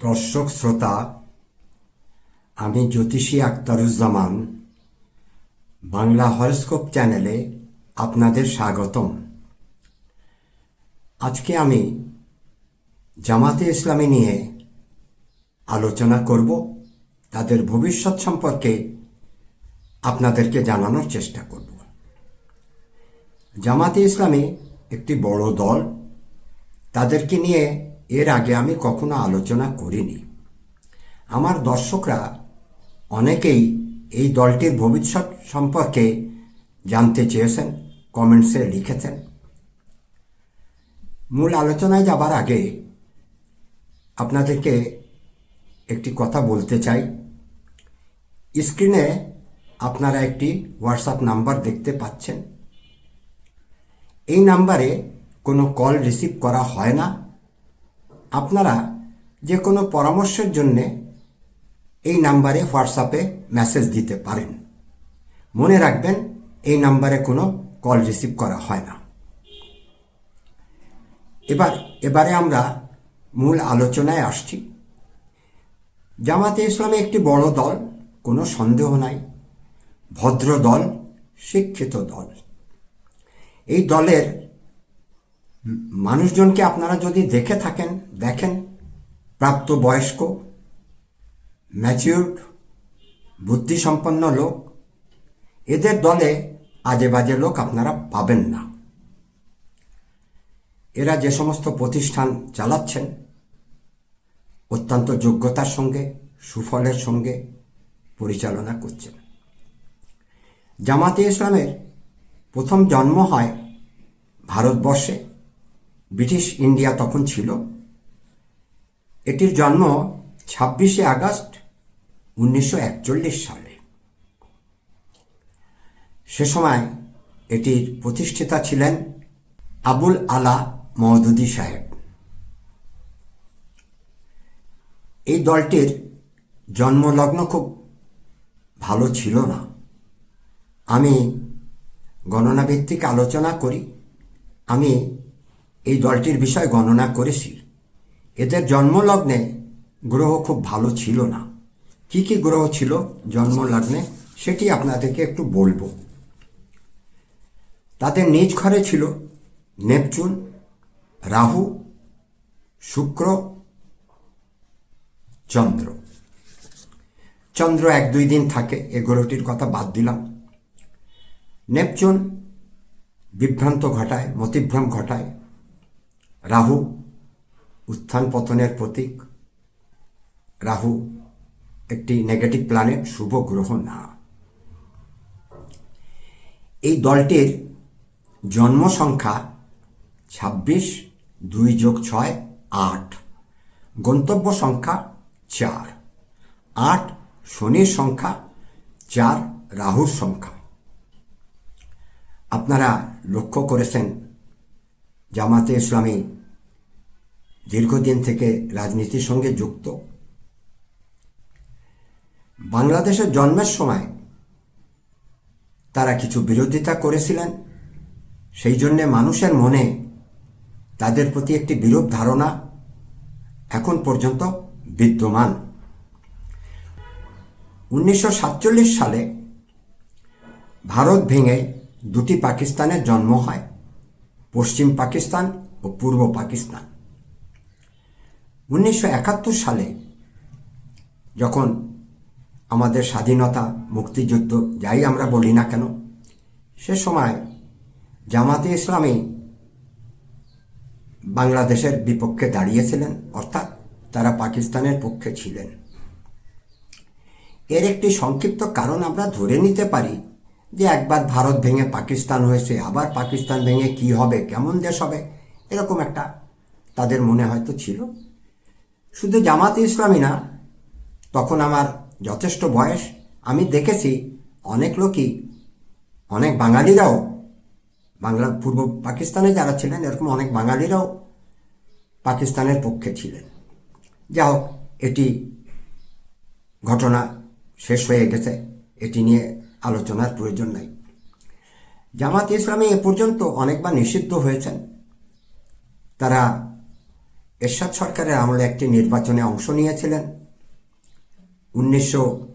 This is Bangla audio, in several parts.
দর্শক, শ্রোতা, আমি জ্যোতিষী আক্তারুজ্জামান, বাংলা হরস্কোপ চ্যানেলে আপনাদের স্বাগতম। আজকে আমি জামাতে ইসলামী নিয়ে আলোচনা করব, তাদের ভবিষ্যৎ সম্পর্কে আপনাদেরকে জানানোর চেষ্টা করব। জামাতে ইসলামী একটি বড় দল, তাদেরকে নিয়ে এর আগে আমি কখনো আলোচনা করিনি। আমার দর্শকরা অনেকেই এই দলটির ভবিষ্যৎ সম্পর্কে জানতে চেয়েছেন কমেন্টসে লিখেছেন। মূল আলোচনায় যাবার আগে আপনাদেরকে একটি কথা বলতে চাই। স্ক্রিনে আপনারা একটি হোয়াটসঅ্যাপ নাম্বার দেখতে পাচ্ছেন। এই নাম্বারে কোনো কল রিসিভ করা হয় না। আপনারা যে কোনো পরামর্শের জন্যে এই নাম্বারে হোয়াটসঅ্যাপে মেসেজ দিতে পারেন। মনে রাখবেন, এই নাম্বারে কোনো কল রিসিভ করা হয় না। এবার, এবারে আমরা মূল আলোচনায় আসছি। জামাতে ইসলামে একটি বড় দল, কোনো সন্দেহ নাই। ভদ্র দল, শিক্ষিত দল। এই দলের মানুষজনকে আপনারা যদি দেখে থাকেন দেখেন প্রাপ্ত বয়স্ক ম্যাচিউরড বুদ্ধিসম্পন্ন লোক, এদের দলে আজে বাজে লোক আপনারা পাবেন না। এরা যে সমস্ত প্রতিষ্ঠান চালাচ্ছেন, অত্যন্ত যোগ্যতার সঙ্গে, সুফলের সঙ্গে পরিচালনা করছেন। জামাতে ইসলামের প্রথম জন্ম হয় ভারতবর্ষে, ব্রিটিশ ইন্ডিয়া তখন ছিল। এটির জন্ম ছাব্বিশে আগস্ট উনিশশো একচল্লিশ সালে। সে সময় এটির প্রতিষ্ঠাতা ছিলেন আবুল আলা মওদুদি সাহেব। এই দলটির জন্মলগ্ন খুব ভালো ছিল না। আমি গণনা ভিত্তিক আলোচনা করি। আমি এই দলটির বিষয় গণনা করেছি। এদের জন্মলগ্নে গ্রহ খুব ভালো ছিল না। কি কি গ্রহ ছিল জন্মলগ্নে সেটি আপনাদেরকে একটু বলব। তাদের নিজ ঘরে ছিল নেপচুন, রাহু, শুক্র, চন্দ্র। চন্দ্র এক দুই দিন থাকে, এ গ্রহটির কথা বাদ দিলাম। নেপচুন বিভ্রান্ত ঘটায়, মতিভ্রম ঘটায়। রাহু উত্থান পতনের প্রতীক। রাহু একটি নেগেটিভ প্ল্যানেট শুভ গ্রহ না। এই দলটির জন্ম সংখ্যা ছাব্বিশ, দুই যোগ ছয়, আট। গন্তব্য সংখ্যা চার। আট শনির সংখ্যা, চার রাহুর সংখ্যা। আপনারা লক্ষ্য করেছেন জামাতে ইসলামী দীর্ঘদিন থেকে রাজনীতির সঙ্গে যুক্ত। বাংলাদেশের জন্মের সময় তারা কিছু বিরোধিতা করেছিলেন। সেই জন্যে মানুষের মনে তাদের প্রতি একটি বিরূপ ধারণা এখন পর্যন্ত বিদ্যমান। উনিশশো সাতচল্লিশ সালে ভারত ভেঙে দুটি পাকিস্তানের জন্ম হয়, পশ্চিম পাকিস্তান ও পূর্ব পাকিস্তান। উনিশশো একাত্তর সালে যখন আমাদের স্বাধীনতা, মুক্তিযুদ্ধ, যাই আমরা বলি না কেন, সে সময় জামাতে ইসলামী বাংলাদেশের বিপক্ষে দাঁড়িয়েছিলেন, অর্থাৎ তারা পাকিস্তানের পক্ষে ছিলেন। এর একটি সংক্ষিপ্ত কারণ আমরা ধরে নিতে পারি যে একবার ভারত ভেঙে পাকিস্তান হয়েছে, আবার পাকিস্তান ভেঙে কি হবে, কেমন দেশ হবে, এরকম একটা তাদের মনে হয়তো ছিল। শুধু জামাতে ইসলামী না, তখন আমার যথেষ্ট বয়স। আমি দেখেছি অনেক লোকই, অনেক বাঙালিরাও, বাংলা, পূর্ব পাকিস্তানে যারা ছিলেন, এরকম অনেক বাঙালিরাও পাকিস্তানের পক্ষে ছিলেন। যা হোক, এটি ঘটনা শেষ হয়ে গেছে। এটি নিয়ে আলোচনার প্রয়োজন নাই। জামাত ইসলামী এ পর্যন্ত অনেকবার নিষিদ্ধ হয়েছেন। তারা এরশাদ সরকারের আমলে একটি নির্বাচনে অংশ নিয়েছিলেন। উনিশশো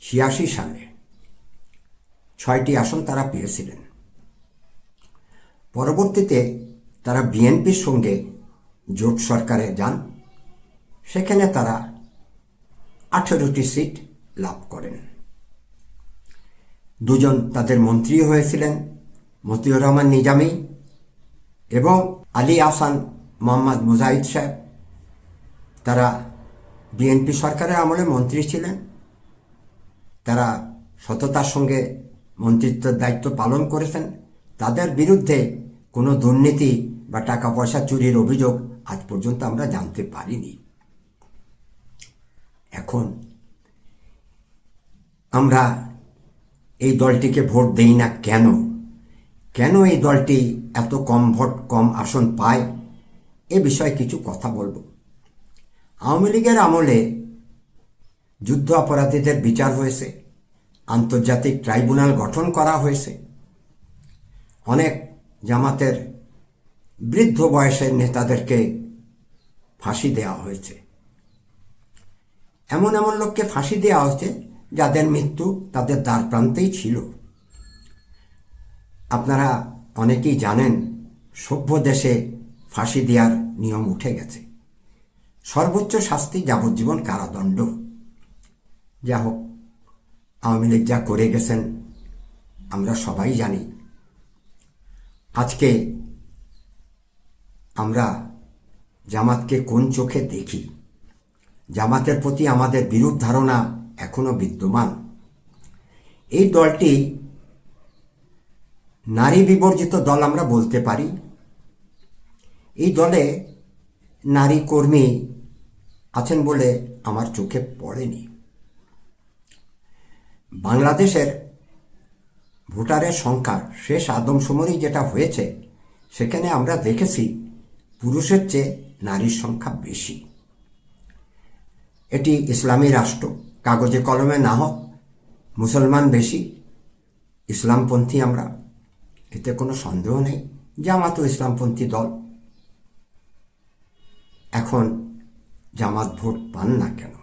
ছিয়াশি সালে ছয়টি আসন তারা পেয়েছিলেন। পরবর্তীতে তারা বিএনপির সঙ্গে জোট সরকারে যান। সেখানে তারা আঠেরোটি সিট লাভ করেন। দুজন তাদের মন্ত্রী হয়েছিলেন, মতিউর রহমান নিজামী এবং আলী আহসান মোহাম্মদ মুজাহিদ সাহেব, তারা বিএনপি সরকারের আমলে মন্ত্রী ছিলেন। তারা সততার সঙ্গে মন্ত্রিত্বের দায়িত্ব পালন করেছেন। তাদের বিরুদ্ধে কোনো দুর্নীতি বা টাকা পয়সা চুরির অভিযোগ আজ পর্যন্ত আমরা জানতে পারিনি। এখন আমরা এই দলটিকে ভোট দেই না কেন? কেন এই দলটি এত কম ভোট, কম আসন পায়? এ বিষয়ে কিছু কথা বলব। আওয়ামী লীগের আমলে যুদ্ধ অপরাধীদের বিচার হয়েছে, আন্তর্জাতিক ট্রাইব্যুনাল গঠন করা হয়েছে। অনেক জামাতের বৃদ্ধ বয়সের নেতাদেরকে ফাঁসি দেওয়া হয়েছে। এমন এমন লোককে ফাঁসি দেওয়া হয়েছে যাদের মৃত্যু তাদের দ্বার প্রান্তেই ছিল। আপনারা অনেকেই জানেন, সভ্য দেশে ফাঁসি দেওয়ার নিয়ম উঠে গেছে। সর্বোচ্চ শাস্তি যাবজ্জীবন কারাদণ্ড। যা হোক, আওয়ামী লীগ যা করে গেছেন, আমরা সবাই জানি। আজকে আমরা জামাতকে কোন চোখে দেখি? জামাতের প্রতি আমাদের বিরূপ ধারণা এখনও বিদ্যমান। এই দলটি নারী বিবর্জিত দল আমরা বলতে পারি। এই দলে নারী কর্মী আছেন বলে আমার চোখে পড়েনি। বাংলাদেশের ভোটারের সংখ্যা শেষ আদমশুমারি যেটা হয়েছে, সেখানে আমরা দেখেছি পুরুষের চেয়ে নারীর সংখ্যা বেশি। এটি ইসলামী রাষ্ট্র, কাগজে কলমে না হোক, মুসলমান বেশি, ইসলামপন্থী আমরা। এতে কোনো সন্দেহ নেই জামাতও ইসলামপন্থী দল এখন জামাত ভোট পান না কেন?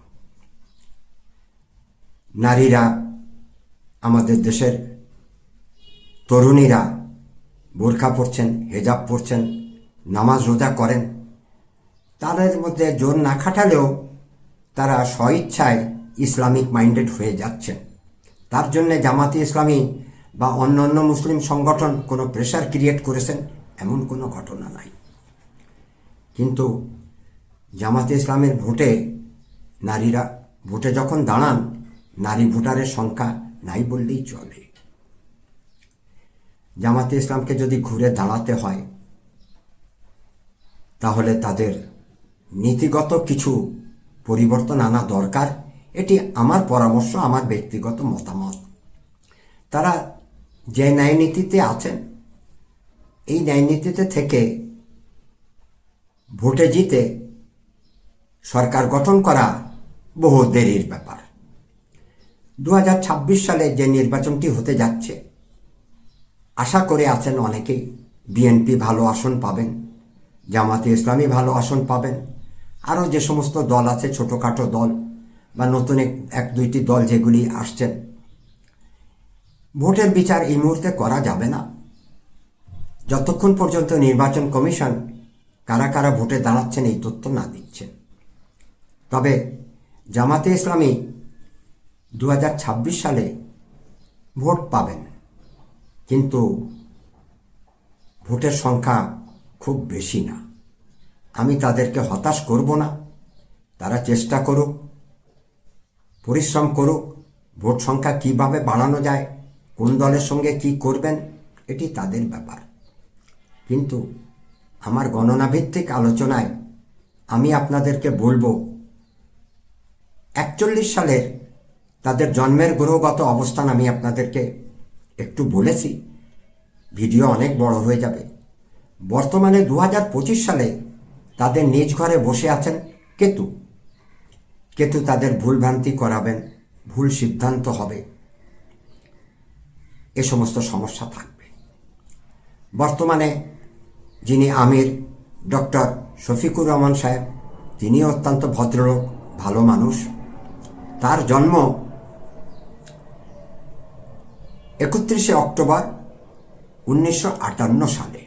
নারীরা আমাদের দেশের তরুণীরা বোরখা পরছেন, হেজাব পরছেন, নামাজ রোজা করেন, তাদের মধ্যে জোর না খাটালেও তারা স্বইচ্ছায় ইসলামিক মাইন্ডেড হয়ে যাচ্ছেন। তার জন্যে জামাতে ইসলামী বা অন্য অন্য মুসলিম সংগঠন কোনো প্রেশার ক্রিয়েট করেছেন, এমন কোনো ঘটনা নাই। কিন্তু জামাতে ইসলামের ভোটে নারীরা, ভোটে যখন দাঁড়ান, নারী ভোটারের সংখ্যা নাই বললেই চলে। জামাতে ইসলামকে যদি ঘুরে দাঁড়াতে হয়, তাহলে তাদের নীতিগত কিছু পরিবর্তন আনা দরকার। এটি আমার পরামর্শ, আমার ব্যক্তিগত মতামত। তারা যে ন্যায় নীতিতে আছেন, এই ন্যায় নীতিতে থেকে ভোটে জিতে সরকার গঠন করা বহু দেরির ব্যাপার। দু হাজার ছাব্বিশ সালে যে নির্বাচনটি হতে যাচ্ছে, আশা করে আছেন অনেকেই, বিএনপি ভালো আসন পাবেন, জামাতে ইসলামী ভালো আসন পাবেন, আরও যে সমস্ত দল আছে, ছোটোখাটো দল বা নতুন এক এক দুইটি দল যেগুলি আসছেন, ভোটের বিচার এই মুহূর্তে করা যাবে না। যতক্ষণ পর্যন্ত নির্বাচন কমিশন কারা কারা ভোটে দাঁড়াচ্ছেন এই তথ্য না দিচ্ছেন। তবে জামাতে ইসলামী দু হাজার ছাব্বিশ সালে ভোট পাবেন। কিন্তু ভোটের সংখ্যা খুব বেশি না। আমি তাদেরকে হতাশ করব না। তারা চেষ্টা করুক, পরিশ্রম করুক, ভোট সংখ্যা কীভাবে বাড়ানো যায়, কোন দলের সঙ্গে কি করবেন, এটি তাদের ব্যাপার। কিন্তু আমার গণনাভিত্তিক আলোচনায় আমি আপনাদেরকে বলব একচল্লিশ সালের তাদের জন্মের গ্রহগত অবস্থান আমি আপনাদেরকে একটু বলেছি। ভিডিও অনেক বড় হয়ে যাবে। বর্তমানে দু হাজার পঁচিশ সালে তাদের নিজ ঘরে বসে আছেন কেতু। কেতু তাদের ভুলভ্রান্তি করাবেন, ভুল সিদ্ধান্ত হবে। এ সমস্ত সমস্যা থাকবে। বর্তমানে যিনি আমির, ডক্টর শফিকুর রহমান সাহেব তিনি অত্যন্ত ভদ্রলোক, ভালো মানুষ। তার জন্ম একত্রিশে অক্টোবর উনিশশো আটান্ন সালে।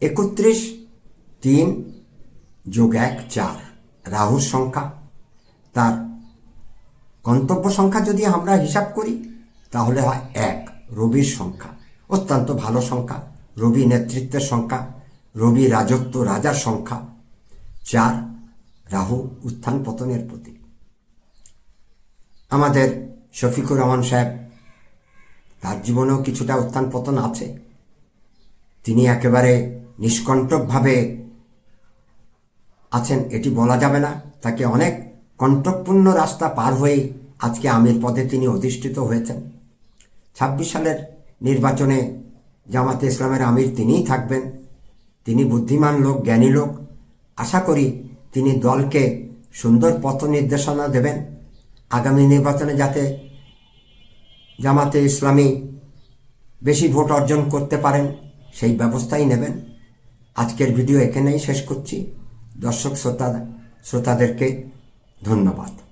একত্রিশ তিন যোগ এক চার, রাহুর সংখ্যা। তার গন্তব্য সংখ্যা যদি আমরা হিসাব করি, তাহলে হয় এক, রবির সংখ্যা। অত্যন্ত ভালো সংখ্যা, রবি নেতৃত্বের সংখ্যা, রবি রাজত্ব রাজার সংখ্যা। চার, রাহু উত্থান পতনের প্রতীক। আমাদের শফিকুর রহমান সাহেব, তার জীবনেও কিছুটা উত্থান পতন আছে। তিনি একেবারে নিষ্কণ্টকভাবে আছেন, এটি বলা যাবে না। তাকে অনেক কণ্টকপূর্ণ রাস্তা পার হয়েই আজকে আমির পদে তিনি অধিষ্ঠিত হয়েছেন। ছাব্বিশ সালের নির্বাচনে জামাতে ইসলামের আমির তিনিই থাকবেন। তিনি বুদ্ধিমান লোক, জ্ঞানী লোক। আশা করি তিনি দলকে সুন্দর পথ নির্দেশনা দেবেন। আগামী নির্বাচনে যাতে জামাতে ইসলামী বেশি ভোট অর্জন করতে পারেন, সেই ব্যবস্থাই নেবেন। আজকের ভিডিও এখানেই শেষ করছি। দর্শক, শ্রোতা, শ্রোতাদেরকে ধন্যবাদ।